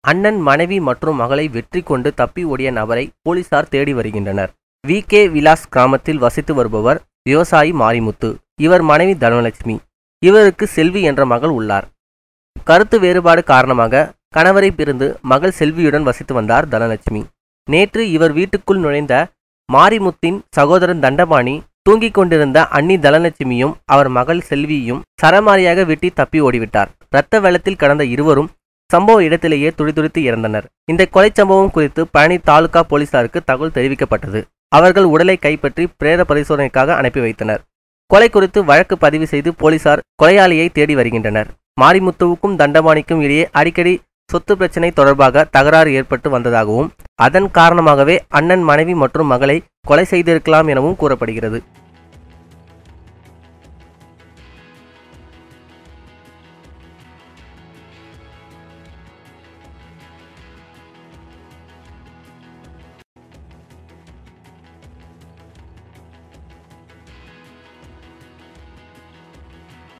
அண்ணன் மனைவி மற்றும் மகளை வெற்றி கொண்டு தப்பி ஓடிய நபரை போலீசார் தேடி வருகின்றனர். வி. கே. விலாஸ் கிராமத்தில் வசித்து வருபவர் விவசாயி மாரிமுத்து. இவர் மனைவி தனலட்சுமி. இவருக்கு செல்வி என்ற மகள் உள்ளார். கருத்து வேறுபாடு காரணமாக கணவரை பிரிந்து மகள் செல்வியுடன் வசித்து வந்தார் தனலட்சுமி. நேற்று இவர் வீட்டுக்குள் நுழைந்த மாரிமுத்தின் சகோதரன் தண்டபாணி தூங்கிக் கொண்டிருந்த அன்னி தனலட்சுமியும் அவர் மகள் செல்வியும் சரமாரியாக வெட்டி தப்பி ஓடிவிட்டார். இரத்த வெள்ளத்தில் கடந்த இருவரும் சம்பவ இடத்திலேயே துடிதுடித்து இறந்தனர். இந்த கொலை சம்பவம் குறித்து பழனி தாலுகா போலீசாருக்கு தகவல் தெரிவிக்கப்பட்டது. அவர்கள் உடலை கைப்பற்றி பிரேத பரிசோதனைக்காக அனுப்பி வைத்தனர். கொலை குறித்து வழக்கு பதிவு செய்து போலீசார் கொலையாளியை தேடி வருகின்றனர். மாரிமுத்துவுக்கும் தண்டபாணிக்கும் இடையே அடிக்கடி சொத்து பிரச்சினை தொடர்பாக தகராறு ஏற்பட்டு வந்ததாகவும் அதன் காரணமாகவே அண்ணன் மனைவி மற்றும் மகளை கொலை செய்திருக்கலாம் எனவும் கூறப்படுகிறது.